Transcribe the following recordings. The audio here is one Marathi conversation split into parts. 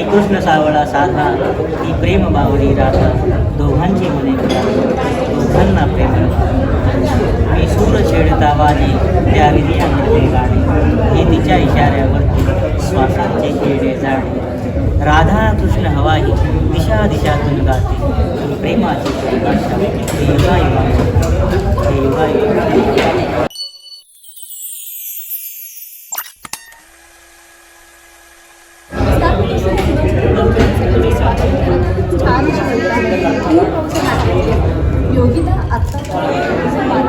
श्रीकृष्ण सावळा साधा ती प्रेम बावडी राधा दोघांची मने दोघांना प्रेम मी सूर छेडता वाली त्या विधी गाणे हे तिच्या इशाऱ्यावरती श्वासांचे खेळे जाणे राधा कृष्ण हवाही दिशा दिशातून गाते. प्रेमाची परिभाषा हे युगायुगांची हे युगायुगांची छान योगिता आत्ताच्या आपण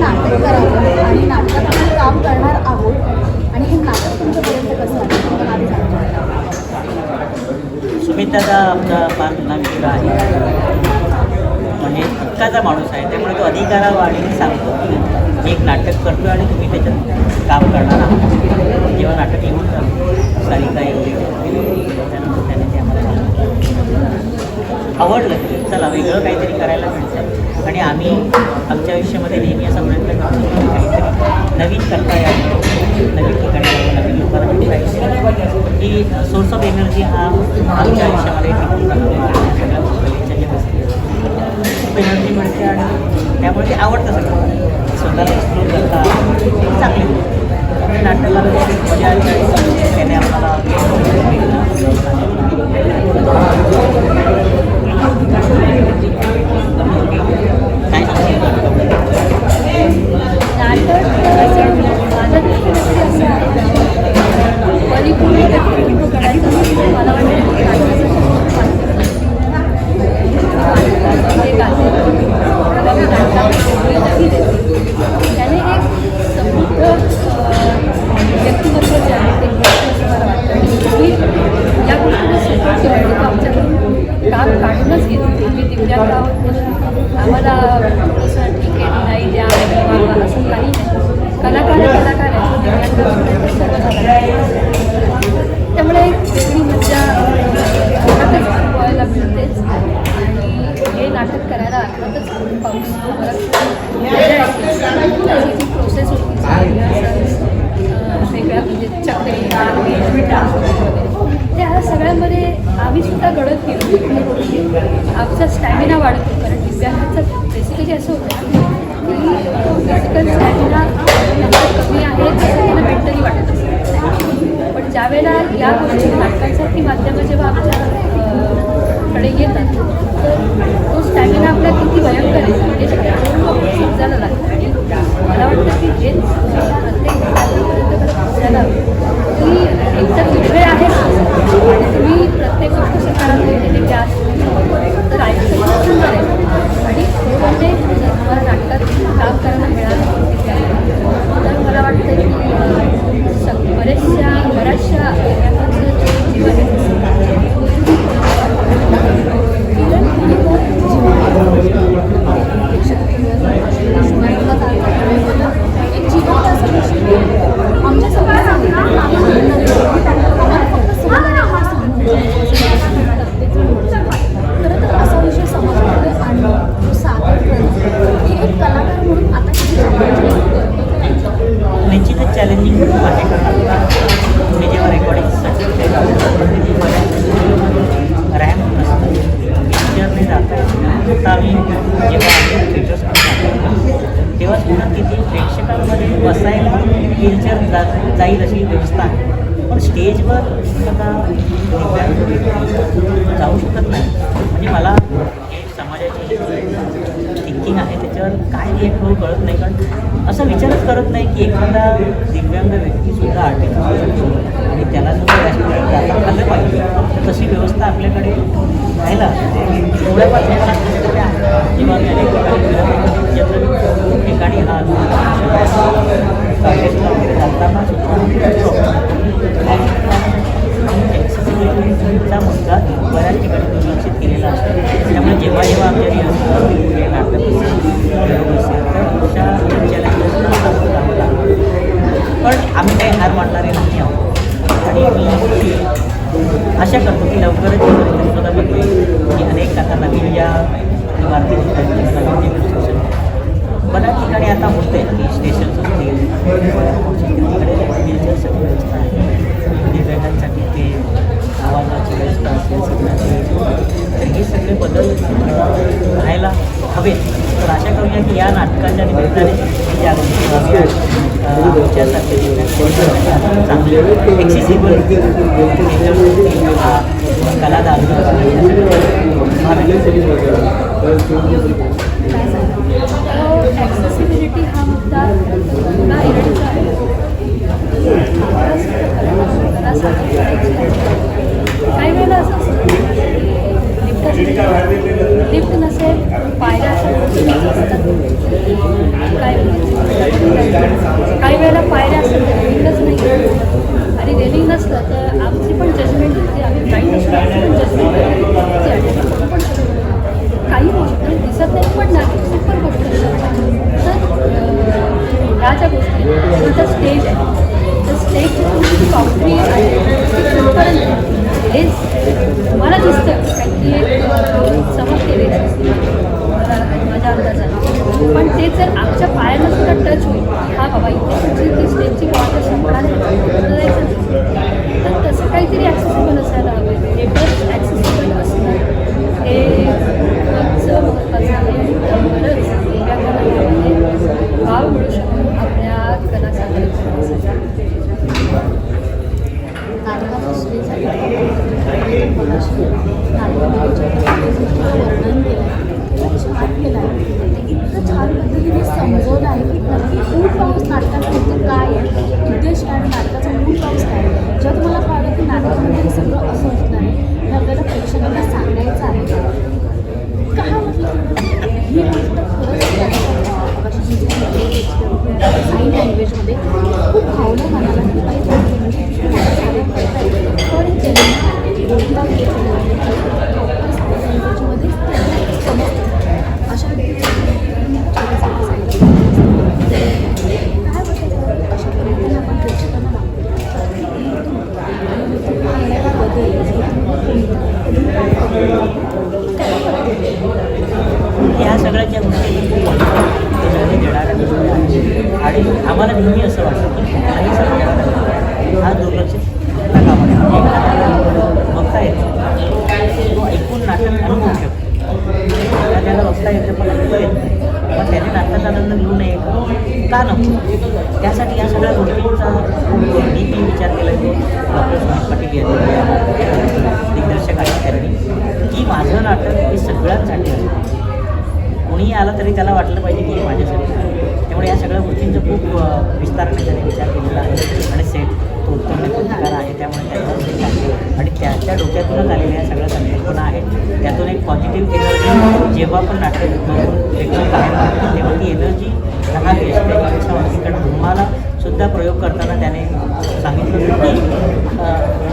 नाटक करावं आणि नाटकात आपण काम करणार आहोत आणि हे नाटक तुमच्यापर्यंत कसं आलं मला सुमित दादा आमचा फार जुना मित्र आहे? म्हणजे हक्काचा माणूस आहे त्यामुळे तो अधिकारावाढीने सांगतो की मी एक नाटक करतो आणि तुम्ही त्याच्यात काम करणार आहात. जेव्हा नाटक येऊन सारिका एवढी त्यानंतर त्याने ते आम्हाला आवडलं की चला वेगळं काहीतरी करायला मिळतं. आणि आम्ही आमच्या आयुष्यामध्ये नेहमी असा प्रयत्न करतो काहीतरी नवीन करता यावं. नवीन ठिकाणी नवीन लोकांना भेटायचं की सोर्स ऑफ एनर्जी हा आमच्या आयुष्यामध्ये टिकून राहतो सगळ्या कलेच्या ज्या गोष्टी आहेत. खूप एनर्जी मिळते आणि त्यामुळे ते आवडतं सगळं. स्वतःला एक्सप्लोर करता. चांगले नाटकाला मजा आली. आणि त्याने आम्हाला काय सांगू? नाटक माझं दृष्टीने असं आहे परिपूर्ण व्यक्तिमत्व करायचं असेल, मला वाटतं की नाटकाचं जे गाते त्याला मी नाटकात नक्की देते त्याने एक समृद्ध अं, व्यक्तिमत्व जे आहे ते घडतं असं मला वाटतं आणि तुम्ही या गोष्टीला सपोर्ट केला आणि तो आमच्याकडून काम काढूनच घेतो मी दिव्यांग आहोत आम्हाला असं तिकीट नाही द्या असं काही नाही. कलाकार कलाकार आहे त्यामुळे एक वेगळी मजा अर्थातच अनुभवायला मिळतेच. आणि हे नाटक करायला अर्थातच पाऊस मला खूप मजा येते त्याची जी प्रोसेस होती ती असं, अं, वेगळ्या म्हणजे चक्री डान्स वगैरे त्या सगळ्यामध्ये आम्ही सुद्धा घडत गेलो आमचा स्टॅमिना वाढतो कारण दिव्यांगाचं असं होतं की फिजिकल स्टॅमिना कमी आहे असं त्यांना मेंटली वाटत असतं पण ज्यावेळेला या गोष्टी नाटकांसारखी माध्यमं जेव्हा आमच्या येतात तर तो स्टॅमिना आपला किती भयंकर आहे म्हणजे समजायला लागतं. आणि मला वाटतं की जे प्रत्येक नाटकापर्यंत पोहोचायला एकतर वेगळे आहेच आणि तुम्ही प्रत्येक गोष्ट सकारात्मकतेने घ्या तर आयुष्य सुंदर आहे म्हणजे तुम्हाला नाटकात काम करायला मिळालं तर मला वाटतं की अं, बऱ्याचशा बऱ्याचशा दिव्यांगांचं जे जीवन आहे एक जिवंत असं दृष्टी आमच्या सगळ्या आम्हाला फक्त सौंदर्य हा खरं तर असा विषय समजमध्ये आणणं तो सादर करणं ही एक कलाकार म्हणून आता किती challenging आहे. निश्चितच चॅलेंजिंग खूप आहे कारण आता मी जेव्हा रेकॉर्डिंगसाठी रॅम नसतं पिक्चरने जाता आता आम्ही जेव्हा थिएटर्स तेव्हा सुद्धा तिथे प्रेक्षकांमध्ये बसायला व्हीलचेअर जा जाईल अशी व्यवस्था आहे पण स्टेजवर आता दिव्यांग जाऊ शकत नाही. म्हणजे मला समाजाची थिंकिंग आहे त्याच्यावर काय रिएक्ट होऊ कळत नाही. कारण असा विचारच करत नाही की एखादा दिव्यांग व्यक्तीसुद्धा आर्टिस्ट असू शकतो. आणि त्याला सुद्धा जास्त आलं पाहिजे तशी व्यवस्था आपल्याकडे राहायला एवढ्या थोड्याफार किंवा अनेक ठिकाणी ठिकाणी हा वगैरे चालतात बऱ्याच ठिकाणी आता होत आहे की स्टेशन्स असतील तिकडे व्हीलचेअरसाठी व्यवस्था आहे. म्हणजे डिबेटांसाठी ते आवाजाची व्यवस्था असेल सगळ्यांची. तर हे सगळे बदल व्हायला हवेत. तर आशा करूया की या नाटकांच्या निमित्ताने जागृती चांगले एक्सेसिबल काही वेळेला पायऱ्या असतात रेलिंगच नाही. आणि रेलिंग नसलं तर आमची पण जजमेंट होते. आम्ही ब्लाइंड असतो आमची पण जजमेंट पण काही गोष्टी दिसत नाही पण नाही. सुपर गोष्ट तर ह्या ज्या गोष्टी आहेत, स्टेज आहे तर स्टेज तुमची आहे. तिथपर्यंत. हे मला दिसतं. कारण की एक समज केलेली असते मला माझ्या अंदाजाने. पण ते जर आमच्या पायाला सुद्धा टच होईल हा बाबा इथे तुमची ती स्टेजची वाट संपणार आहे तर जायचं नाही. तर तसं काहीतरी ॲक्सेसिबल असायला हवं नेटवर्क ॲक्सेसिबल असणं हे खूपच महत्त्वाचं आहे त्यामुळेच वेगळ्या कलाकारांमध्ये वाव मिळू शकतो आपल्या कला सादर करण्यासाठी वर्णन केलं आहे छान केलं आहे ते इतकं छान पद्धतीने समजवलं आहे की नक्की मूळ पाऊस नाटकामध्ये काय आहे उद्देश काय आणि नाटकाचा मूळ पाऊस काय आहे जेव्हा तुम्हाला कळलं की नाटकामध्ये सगळं असं असणार आहे हे आपल्याला प्रेक्षकांना सांगायचं आहे काय म्हटलं ही गोष्ट खरंच साईन लँग्वेजमध्ये खूप भावना मनाला की काही म्हणजे पण अशा काय वाटतं अशा पद्धतीने आपण प्रेक्षकांना ह्या सगळ्या ज्या गोष्टी आहेत, ते सगळे देणाऱ्या गोष्टी आहेत. आणि आम्हाला नेहमी असं वाटतं की कुठलाही सगळ्या हा दुर्लक्षित बघता येतो तो ऐकून नाटक अनुभवू शकतो. आता त्याला बघता येतं पण अनुभव येत नाही. मग त्याने नाटकाचा आनंद घेऊ नये का? नको? त्यासाठी या सगळ्या गोष्टींचा मी मी विचार केला की डॉक्टर सुनील पाटील यांनी दिग्दर्शक आहेत त्यांनी की माझं नाटक हे सगळ्यांसाठी असतं. कोणीही आला तरी त्याला वाटलं पाहिजे की माझ्यासाठी त्यामुळे या सगळ्या गोष्टींचा खूप विस्ताराने त्याने विचार केलेला आहे. आणि सेट तो उत्तम नेतृत्वकार आहे त्यामुळे त्याचा सेट आहे. आणि त्याच्या डोक्यातूनच आलेल्या या सगळ्या संकल्पना आहेत. त्यातून एक पॉझिटिव्ह एनर्जी जेव्हा पण नाटक बाहेर तेव्हा ती एनर्जी राहावी अशी त्याची इच्छा होती कारण तुम्हाला सुद्धा प्रयोग करताना त्याने सांगितलं की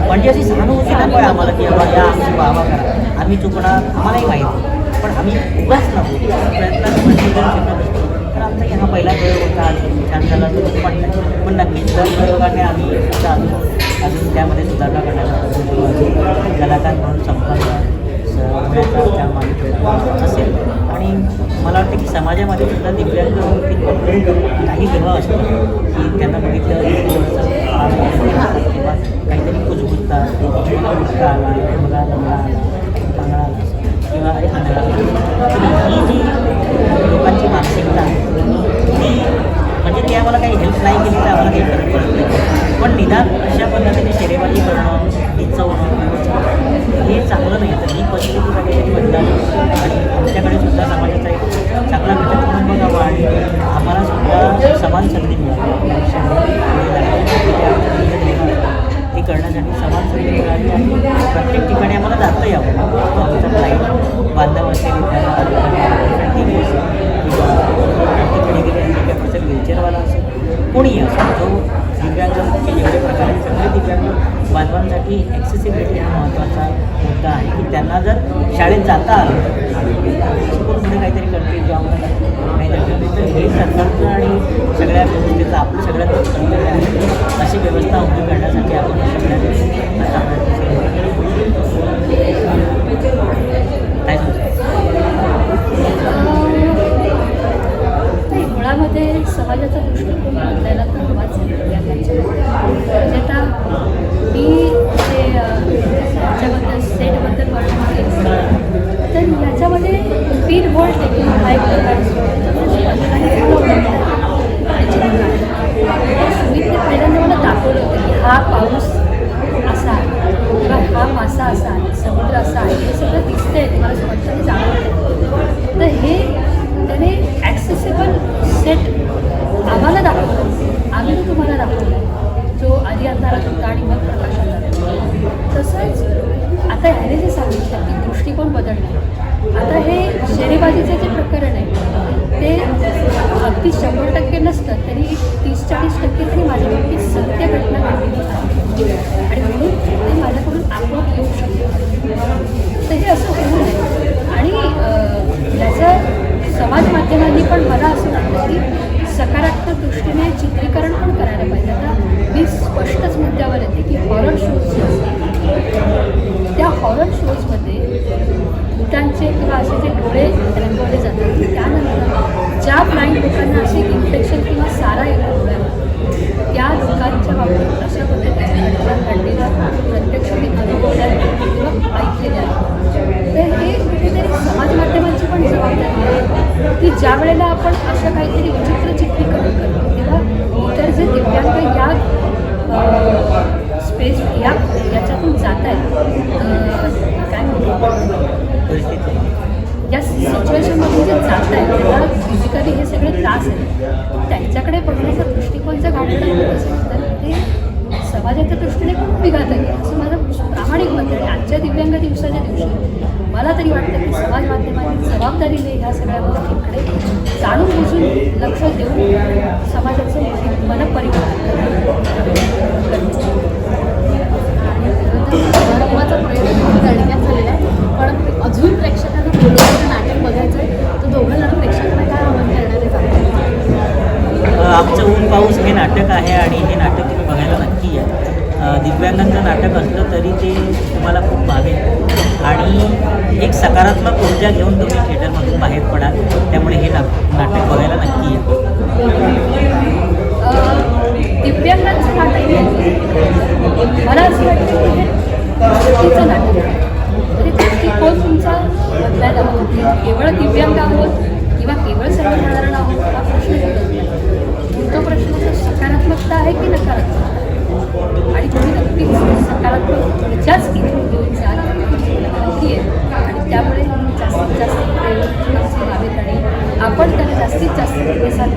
म्हणजे अशी सहानुभूती नको आहे आम्हाला की बाबा या आमची वाहवा करा. आम्ही चुकणार आम्हालाही माहिती पण आम्ही उगाच नको प्रयत्न म्हणजे म्हणजे करू तर आमचा हा पहिला प्रयोग होता आणि छान झाला असं वाटतं पण नक्कीच दर प्रयोगाने आम्ही आता अजून अजून त्यामध्ये सुधारणा करण्याचा कलाकार म्हणून संपर्क असेल. आणि मला वाटतं की समाजामध्ये सुद्धा दिव्यांग व्यक्ती काही जेव्हा असतं की त्यांना बघितलं किंवा काहीतरी कुजबुजतात किंवा आला बघा लंगडा आला किंवा अरे आंधळा ही जी लोकांनी म्हणजे ती आम्हाला काही हेल्प नाही केली तर आम्हाला काही फरक पडत नाही. पण निदान अशा पद्धतीने शेरेबाजी करणं डिचवणं हे चांगलं नाही. तर ही परिस्थिती काहीतरी बदलावी आणि आमच्याकडे सुद्धा समाजाचा एक चांगला घटक म्हणून बघावा आणि आम्हाला सुद्धा समान संधी मिळावी. आयुष्यामध्ये ती करण्यासाठी समान संधी मिळाली आणि प्रत्येक ठिकाणी आम्हाला जाता यावं. आमचा फ्लाईट बांधव असेल टी व्ही असेल किंवा ठिकाणी गेले हँडिकॅप असेल व्हीलचेअरवाला असेल कोणीही असेल जो दिव्यांगांचे जेवढे प्रकार आहेत सगळे दिव्यांग बांधवांसाठी ॲक्सेसिबिलिटी हा महत्त्वाचा मुद्दा आहे की त्यांना जर शाळेत जाता आलं शिकून काहीतरी करतील जॉब काहीतरी करते तर हे सरकारचं आणि सगळ्या व्यवस्थेचं आपलं सगळ्यात कर्तव्य आहे. अशी व्यवस्था उभी करण्यासाठी आपण सगळ्यांनी आता काय सांगू नाही मुळामध्ये समाजाचा दृष्टिकोन बदलायला तर हवाच आहे दिव्यांगांच्या म्हणजे आता मी जे अं, याच्याबद्दल सेटबद्दल वर्णन केलं तर याच्यामध्ये स्पीड होल्ड टेक्निक हा एक प्रकार असतो त्याच्यामध्ये स्पंदनाने पूर्ण होतात. त्याची सुमितने पहिल्यांदा मला दाखवलं होतं की हा हा पाऊस असा आहे किंवा हा मासा असा आहे समुद्र असा आहे हे सगळं दिसतंय तुम्हाला स्पष्टपणे जाणवतं तर हे त्याने ॲक्सेसिबल सेट आम्हाला दाखवलं आम्ही तो तुम्हाला दाखवला जो आधी अंधारात होता आणि मग प्रकाशात आला तसंच आता ह्याने जे सांगितलं की दृष्टिकोन बदलणं आता हे शेरेबाजीचं जे प्रकरण आहे ते अगदी शंभर टक्के नसतं तरी एक तीस चाळीस टक्के तरी माझ्या बाबतीत सत्य घटना घडलेली आहे. आणि म्हणून ते माझ्याकडून आपोआप येऊ शकतो. तर हे असं होऊ नये आणि याचं समाज माध्यमांनी पण मला असं वाटतं की सकारात्मक दृष्टीने चित्रीकरण पण करायला पाहिजे. आता मी स्पष्टच मुद्द्यावर येते की हॉरर शोज जे असतात त्या हॉरर शोजमध्ये भूतांचे किंवा असे जे डोळे रंगवले जातात त्यानंतर ज्या ब्लाइंड लोकांना असे इन्फेक्शन किंवा सारा येतो त्या लोकांच्या बाबतीत अशा पद्धतीने घटना घडलेल्या प्रत्यक्ष मी अनुभवल्या आहेत किंवा ऐकलेल्या आहेत. तर हे कुठेतरी समाज माध्यमांची पण जबाबदारी आहे की ज्या वेळेला आपण अशा काहीतरी विचित्र चित्रीकरण करतो तेव्हा इतर जे दिव्यांग या स्पेस या याच्यातून जात आहेत काय म्हणतो या सिच्युएशनमध्ये जे जात आहेत त्यांना फिजिकली हे सगळे त्रास आहेत. त्यांच्याकडे बघण्याचा दृष्टिकोन जर घालणं होत असेल. तर ते समाजाच्या दृष्टीने खूप विघात आहे. असं माझं प्रामाणिक मत आहे. आजच्या दिव्यांग दिवसाच्या दिवशी मला तरी वाटतं की समाज माध्यमांनी जबाबदारीने ह्या सगळ्या गोष्टींकडे जाणून बुजून लक्ष देऊन समाजाचं मन परिवर्तन समारंभाचा प्रयत्न खूप करण्यात झालेला आहे पण अजून प्रेक्षकांना बोलवण्याचं नाटक बघायचं आहे तर दोघं जण प्रेक्षकांना काय आव्हान करणार आहे अ, आमचं ऊन पाऊस हे नाटक आहे आणि हे नाटक तुम्ही बघायला नक्की या. दिव्यांगांचं नाटक असलं तरी ते तुम्हाला खूप भावेल आणि एक सकारात्मक ऊर्जा घेऊन तुम्ही थिएटरमधून बाहेर पडाल. त्यामुळे हे नाटक बघायला नक्की या. दिव्यांगांचं नाटक. मला असं वाटतं नाटक तरी दृष्टिकोन तुमचा बदलायला हवा. केवळ दिव्यांग आहोत किंवा केवळ सर्वसाधारण आहोत हा प्रश्न तो प्रश्न सकारात्मकता आहे की नकारात्मकता? आणि तुम्ही नक्कीच सकारात्मक ऊर्जाच इथून घेऊन आहे. आणि त्यामुळे जास्तीत जास्त प्रयोग व्हावेत आणि आपण त्याला जास्तीत जास्त प्रतिसाद